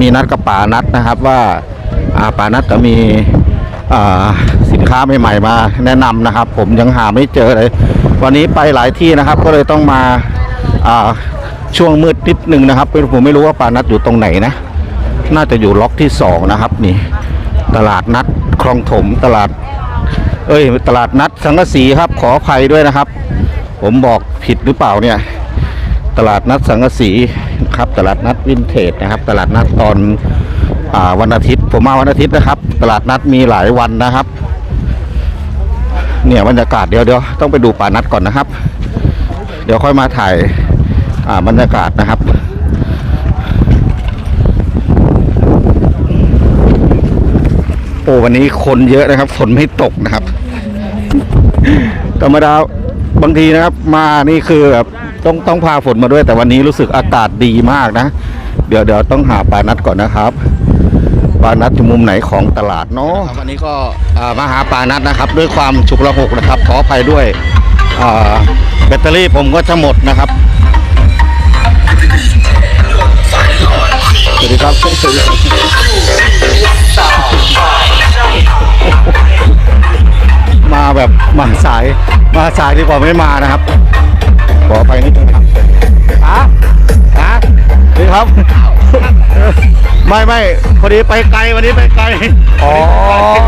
มีนัดกับป่านัดนะครับว่าป่านัดจะมีสินค้าใหม่ๆมาแนะนำนะครับ ผมยังหาไม่เจอเลย วันนี้ไปหลายที่นะครับ ก็เลยต้องมาช่วงมืดนิดนึงนะครับผมไม่รู้ว่าป่านัดอยู่ตรงไหนนะ น่าจะอยู่ล็อกที่สองนะครับ นี่ ตลาดนัดคลองถมตลาด เอ้ย ตลาดนัดสังกสีครับ ขออภัยด้วยนะครับ ผมบอกผิดหรือเปล่าเนี่ย ตลาดนัดสังกสีนะครับตลาดนัดวินเทจนะครับ ตลาดนัดตอนอวันอาทิตย์ ผมมาวันอาทิตย์นะครับ ตลาดนัดมีหลายวันนะครับ เนี่ยบรรยากาศเดี๋ยวเดี๋ยวต้องไปดูป่านัดก่อนนะครับ เดี๋ยวค่อยมาถ่ายบรรยากาศนะครับโอ้วันนี้คนเยอะนะครับฝนไม่ตกนะครับธรรมดาบางทีนะครับ มานี่คือแบบ ต้องต้องพาฝนมาด้วย แต่วันนี้รู้สึกอากาศดีมากนะ เดี๋ยวเดี๋ยวต้องหาปลานัดก่อนนะครับปลานัดอยู่มุมไหนของตลาดเนาะวันนี้ก็มาหาปลานัดนะครับ ด้วยความฉุกละหกนะครับ ขออภัยด้วยแบตเตอรี่ผมก็จะหมดนะครับสวัสดีครับสวัสดีมาแบบมาสายมาสายดีกว่าไม่มานะครับ ขออภัยนิดนึงนะครับอะอะดีครับ ไม่ไม่พอดีไปไกลวันนี้ไปไกลอ๋อ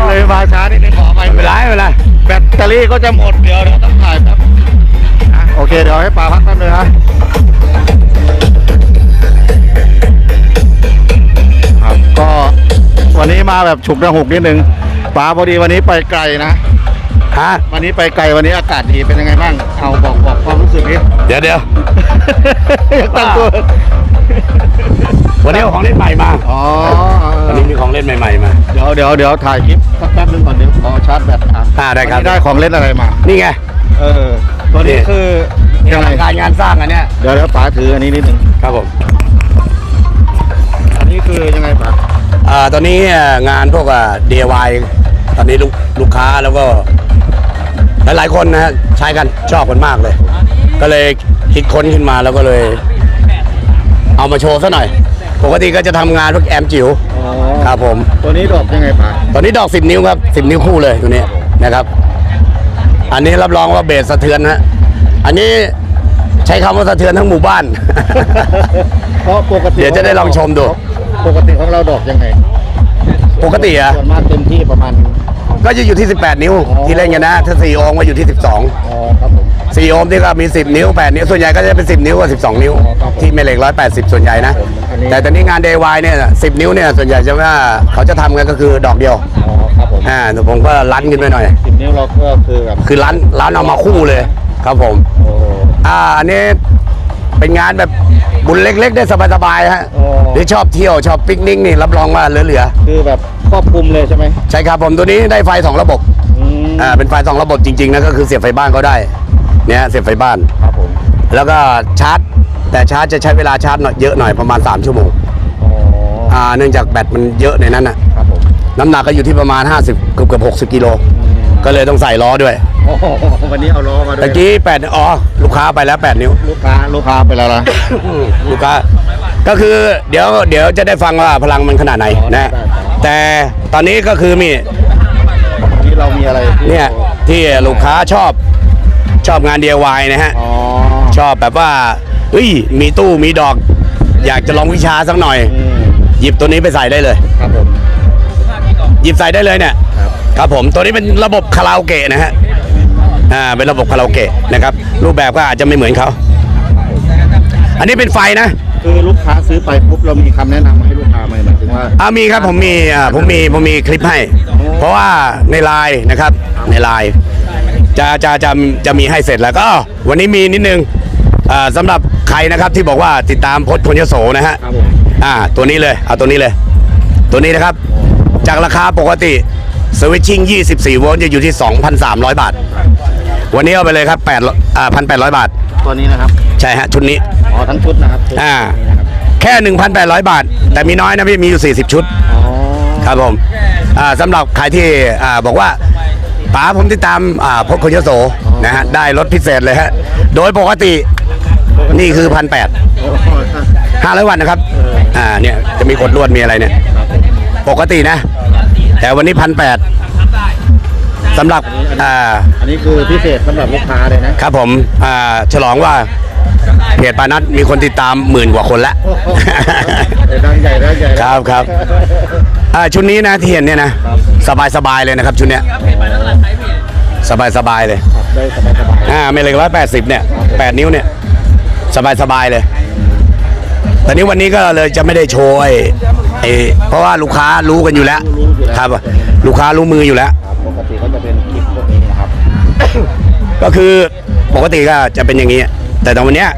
เลยมาช้านิดนึงขออภัยไม่เป็นไรไม่เป็นไรแบตเตอรี่ก็จะหมดเดี๋ยวเราต้องถ่ายครับอะโอเคเดี๋ยวให้ปาพักแป๊บนึงครับครับก็วันนี้มาแบบฉุกระหุกนิดนึงป๋าพอดีวันนี้ไปไกลนะ ฮะวันนี้ไปไกลวันนี้อากาศดีเป็นยังไงบ้าง เอาบอกบอกความรู้สึกนิด เดี๋ยวเดี๋ยว อยากตั้งตัว วันนี้เอาของเล่นใหม่มาอ๋อวันนี้มีของเล่นใหม่ๆมา เดี๋ยวเดี๋ยวเดี๋ยวถ่ายคลิปสักแป๊บนึงก่อนเดี๋ยวขอชาร์จแบตอะอ่าได้ครับ วันนี้ได้ของเล่นอะไรมา นี่ไง เออตัวนี้นี่ คือนี่ยังหไงลังการงานสร้างอันเนี้ยเดี๋ยวเดี๋ยวป๋าถืออันนี้นิดนึงครับผมอันนี้คือยังไงป๋าอ่าตอนนี้อ่างานพวกอ่า DIY ตอนนี้ลูกลูกค้าแล้วก็ หลายๆคนนะฮะใช้กันชอบกันมากเลย ก็เลยคิดค้นขึ้นมาแล้วก็เลย เอามาโชว์ซะหน่อย ปกติก็จะทำงานพวกแอมจิ๋วอ๋อครับผม ตัวนี้ดอกยังไงป๋าตอนนี้ดอก 10 นิ้วครับ 10 นิ้วคู่เลยตัวนี้นะครับ อันนี้รับรองว่าเบสสะเทือนนะอันนี้ใช้คำว่าสะเทือนทั้งหมู่บ้าน เพราะปกติเดี๋ยวจะได้ลองชมดู ปกติของเราดอกยังไงปกติอะส่วนมากเต็มที่ประมาณ ก็จะอยู่ที่ 18 นิ้วอ๋อที่เล่นกันนะ ถ้า 4 โอห์มก็อยู่ที่อ๋อครับผม12 4โอห์มที่ก็มี 10 นิ้ว 8 นิ้ว ส่วนใหญ่ก็จะเป็น 10 นิ้วกับ 12 นิ้วอ๋อครับผมที่แม่เหล็ก 180 ส่วนใหญ่นะผมอันนี้ แต่ตอนนี้งาน DIY เนี่ย 10 นิ้วเนี่ย ส่วนใหญ่จะว่าเขาจะทำกันก็คือดอกเดียว อ๋อครับผมอ่าแต่ผมก็ลั้นขึ้นไปหน่อย สิบนิ้วเราก็คือแบบคือลั้นลั้นเอามาคู่เลย ครับผม โอ้ อ่าอันนี้เป็นงานแบบบุญเล็กๆ ได้สบายๆฮะโอ้ หรือชอบเที่ยวชอบปิกนิกนี่รับรองว่าเหลือคือแบบ ครอบคลุมเลยใช่ไหมๆใช่ครับผมตัวนี้ได้ไฟสองระบบอืมอ่าเป็นไฟสองระบบจริงๆนะก็คือเสียบไฟบ้านก็ได้เนี่ยเสียบไฟบ้าน ครับผมแล้วก็ชาร์จ แต่ชาร์จจะใช้เวลาชาร์จหน่อยเยอะหน่อยประมาณ 3 ชั่วโมงอ๋ออ่าเนื่องจากแบตมันเยอะในนั้นนะครับผมน้ำหนักก็อยู่ที่ประมาณ 50เกือบเกือบ60กิโลก็เลยต้องใส่ล้อด้วยโอ้โหวันนี้เอาล้อมาด้วยตะกี้8อ๋อลูกค้าไปแล้ว 8 นิ้ว ลูกค้าลูกค้าไปแล้วนะ ลูกค้าก็คือเดี๋ยวเดี๋ยวจะได้ฟังว่าพลังมันขนาดไหนอ๋อได้นะ ได้ แต่ตอนนี้ก็คือมีนี่เรามีอะไรที่เนี่ยที่ลูกค้าชอบชอบงาน DIY นะฮะ อ๋อชอบแบบว่าเฮ้ยมีตู้มีดอก อยากจะลองวิชาสักหน่อย อืมหยิบตัวนี้ไปใส่ได้เลย ครับผม หยิบใส่ได้เลยเนี่ยครับ ครับผมตัวนี้เป็นระบบคาราโอเกะนะฮะอ่าเป็นระบบคาราโอเกะนะครับ รูปแบบก็อาจจะไม่เหมือนเขา อันนี้เป็นไฟนะ คือลูกค้าซื้อไปปุ๊บเรามีคำแนะนำให้ลูกค้าไหมหมายถึงว่า อ่ามีครับผมมีอ่าผมมีผมมีคลิปให้ เพราะว่าในไลน์นะครับในไลน์จะจะจะจะมีให้เสร็จแล้วก็วันนี้มีนิดนึงอ่าสำหรับใครนะครับที่บอกว่าติดตามพจน์พลยโสนะฮะครับผม อ่าตัวนี้เลยเอาตัวนี้เลย ตัวนี้นะครับ จากราคาปกติสวิตชิ่ง24 โวลต์จะอยู่ที่ 2,300 บาท วันนี้เอาไปเลยครับ8อ่า1,800 บาท ตัวนี้นะครับใช่ฮะชุดนี้ อ๋อทั้งชุดนะครับชุดอ่า นี้นะครับแค่ 1,800 บาท แต่มีน้อยนะพี่มีอยู่ 40 ชุด อ๋อครับผมอ่าสำหรับใครที่อ่าบอกว่าป๋าผมติดตามอ่าพจน์คนยโสนะฮะได้ลดพิเศษเลยฮะโดยปกตินี่คือพันแปดโอ้ถ้าห้าร้อยวันนะครับอ่าเนี่ยจะมีกดลวดมีอะไรเนี่ย ปกตินะ แต่วันนี้พันแปด สำหรับอ่าอันนี้คือพิเศษสำหรับลูกค้าเลยนะครับผมอ่าฉลองว่าเพจปานัดมีคนติดตามหมื่นกว่าคนแล้วดังใหญ่ดังใหญ่ครับครับอ่าชุดนี้นะที่เห็นเนี่ยนะสบายสบายเลยนะครับชุดเนี้ยสบายสบายเลยได้สบายสบายอ่าเมล็กร้อยแปดสิบเนี่ยแปดนิ้วเนี่ยสบายสบายเลยตอนนี้วันนี้ก็เลยจะไม่ได้โชว์ไอ้ไอ้เพราะว่าลูกค้ารู้กันอยู่แล้ว ครับ ลูกค้ารู้มืออยู่แล้วครับ ปกติก็จะเป็นคลิปพวกนี้นะครับ ก็คือปกติก็จะเป็นอย่างนี้ แต่ตอนวันเนี้ย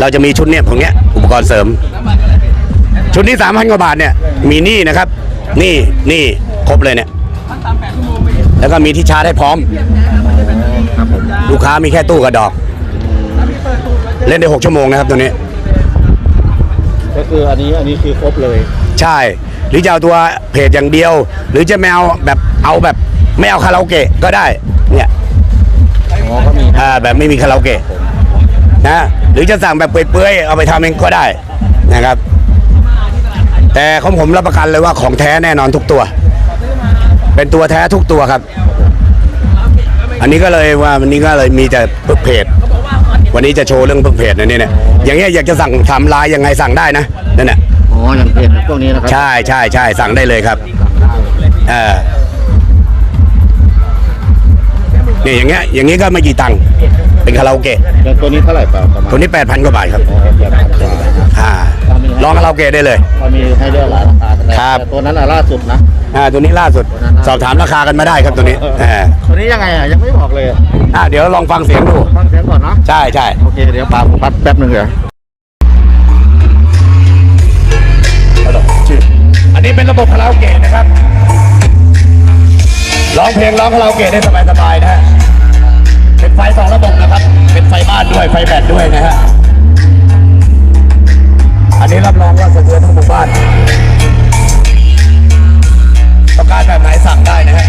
เราจะมีชุดเนี่ยของเนี้ยอุปกรณ์เสริม ชุดนี้สามพันกว่าบาทเนี่ยมีนี่นะครับนี่นี่ครบเลยเนี่ยแล้วก็มีที่ชาร์จให้พร้อมครับผมลูกค้ามีแค่ตู้กับดอก เล่นได้ 6 ชั่วโมงนะครับตัวนี้ ก็คืออันนี้อันนี้คือครบเลย ใช่ หรือจะเอาตัวเพจอย่างเดียว หรือจะไม่เอาแบบเอาแบบ ไม่เอาคาราโอเกะก็ได้ เนี่ยอ๋อก็มีนะอ่าแบบไม่มีคาราโอเกะนะหรือจะสั่งแบบเปื่อยๆเอาไปทำเองก็ได้นะครับ แต่ของผมรับประกันเลยว่าของแท้แน่นอนทุกตัว เป็นตัวแท้ทุกตัวครับ อันนี้ก็เลยว่าวันนี้ก็เลยมีแต่เพิ่งเพจวันนี้จะโชว์เรื่องเพิ่งเพจนะเนี่ยเนี่ยอย่างเงี้ยอยากจะสั่งทำลายยังไงสั่งได้นะนั่นแหละอ๋ออย่างเพจพวกนี้นะครับ ใช่ใช่ใช่สั่งได้เลยครับเออ นี่อย่างเงี้ยอย่างงี้ก็ไม่กี่ตังค์เป็นคาราโอเกะอย่างตัวนี้เท่าไหร่เปล่าประมาณตัวนี้แปดพันกว่าบาทครับอ๋อแปดพันกว่าอ่าลองคาราโอเกะได้เลยก็มีให้เลือกหลายราคาแต่ครับแต่ตัวนั้นอะล่าสุดนะ อ่าตัวนี้ล่าสุดสอบถามราคากันมาได้ครับตัวนี้อ่าตัวนี้ยังไงอะยังไม่บอกเลยอ่าเดี๋ยวลองฟังเสียงดู ฟังเสียงก่อนเนาะใช่ใช่ โอเค เดี๋ยวปาผมพัดแป๊บหนึงเดี๋ยวอันนี้เป็นระบบคาราโอเกะนะครับ ร้องเพลงร้องคาราโอเกะได้สบายๆนะฮะ เป็นไฟสองระบบนะครับ เป็นไฟบ้านด้วยไฟแบตด้วยนะฮะ อันนี้รับรองว่าสะเทือนทั้งหมู่บ้าน ต้องการแบบไหนสั่งได้นะฮะ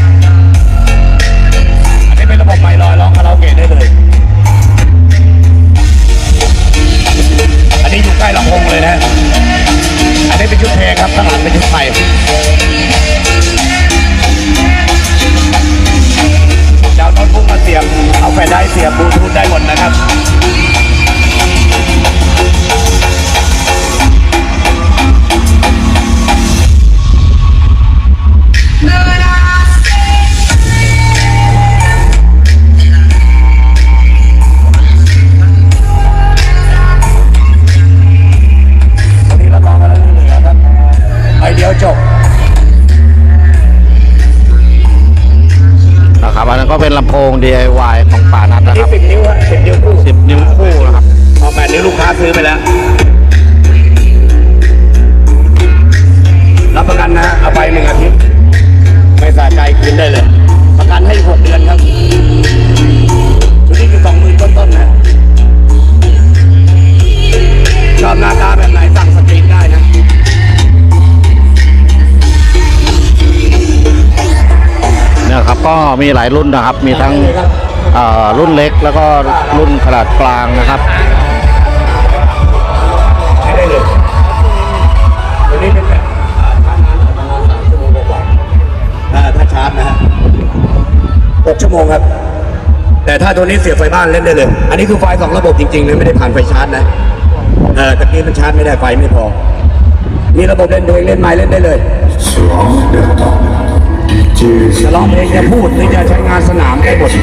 DIY มีหลายรุ่นนะครับ มีทั้งรุ่นเล็กแล้วก็รุ่นขนาดกลางนะครับตัวนี้เป็นแบบอ่าถ้าชาร์จนะฮะหกชั่วโมงครับ แต่ถ้าตัวนี้เสียบไฟบ้านเล่นได้เลย อันนี้คือไฟสองระบบจริงๆนะไม่ได้ผ่านไฟชาร์จนะเออตะกี้มันชาร์จไม่ได้ไฟไม่พอ มีระบบเล่นเพลงเล่นไม้เล่นได้เลย จะร้องเพลงจะพูดหรือจะใช้งานสนามได้หมดใ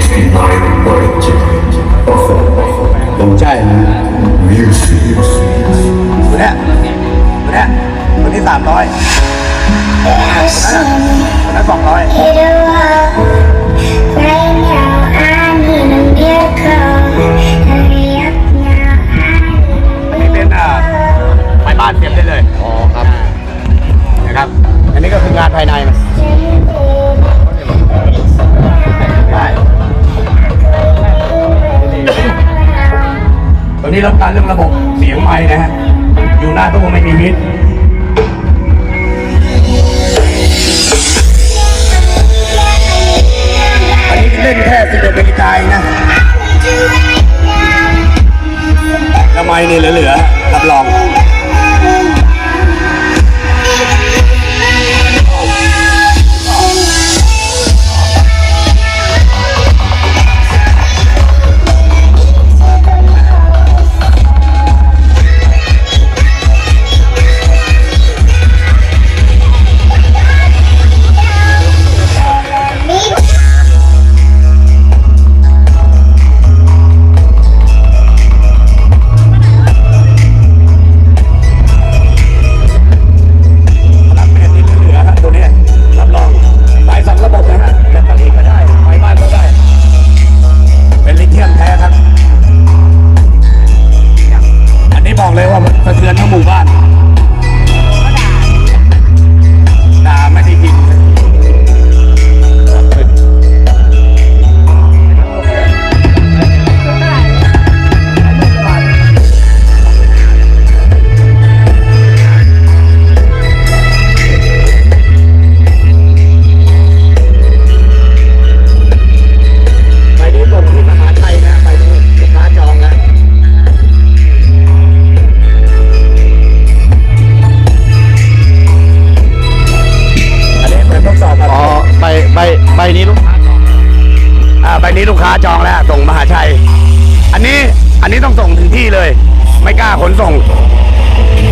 ช่ตัวเนี้ยตัวเนี้ยตัวนี้สามร้อยตัวนั้นตัวนั้นสองร้อย Right now, I need a miracle. Hurry up now, I อันนี้เป็นอ่าไม้บ้านเสียบได้เลย อ๋อครับ นะครับ อันนี้ก็คืองานภายในมัน รับการเรื่องระบบเสียงไม้นะฮะ อยู่หน้าตู้ไม่มีมิดอันนี้เล่นแค่สิบเอ็ดนาฬิกาเองนะละไมเนี่เหลือๆรับรอง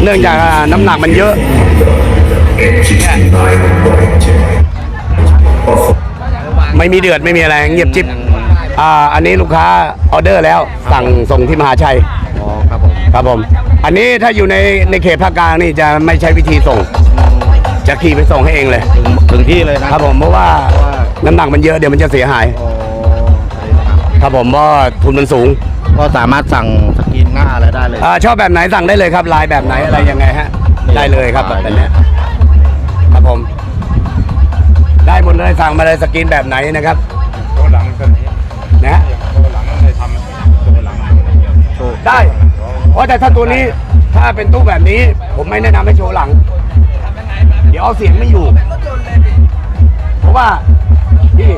เนื่องจากน้ำหนักมันเยอะไม่มีเดือดไม่มีอะไรเงียบจิ๊บอ่าอันนี้ลูกค้าออเดอร์แล้วสั่งส่งที่มหาชัยอ๋อครับผมครับผม อันนี้ถ้าอยู่ในในเขตภาคกลางนี่จะไม่ใช้วิธีส่ง จะขี่ไปส่งให้เองเลย ถึงถึงที่เลยนะครับผมเพราะว่าน้ำหนักมันเยอะเดี๋ยวมันจะเสียหายอ๋อใช่ครับครับผมเพราะว่าทุนมันสูง ก็สามารถสั่งสกรีนหน้าอะไรได้เลยอาชอบแบบไหนสั่งได้เลยครับลายแบบไหนอะไรยังไงฮะ ได้เลยครับแบบนี้ครับผม ได้หมดเลยสั่งมาเลยสกรีนแบบไหนนะครับตัวหลังตัวนี้นะฮะตัวหลังมันเลยทำตัวหลังได้เพราะแต่ถ้าตัวนี้ถ้าเป็นตู้แบบนี้ ผมไม่แนะนำให้โชว์หลัง เดี๋ยวเอาเสียงไม่อยู่ เพราะว่าพี่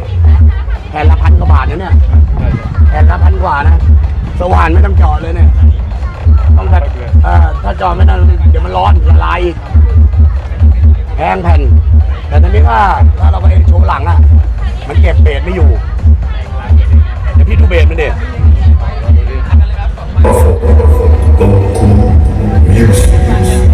แผ่นละพันกว่าบาทนะเนี่ยแผ่นละพันกว่านะ สว่านไม่ต้องเจาะเลยเนี่ย ต้องแบบเอ่อถ้าเจาะไม่ได้เดี๋ยวมันร้อนละลายอีกแพงแผ่น แต่ตอนนี้ว่าถ้าเราไปโชว์หลังอะ มันเก็บเบสไม่อยู่ เดี๋ยวพี่ดูเบสมันดิ Get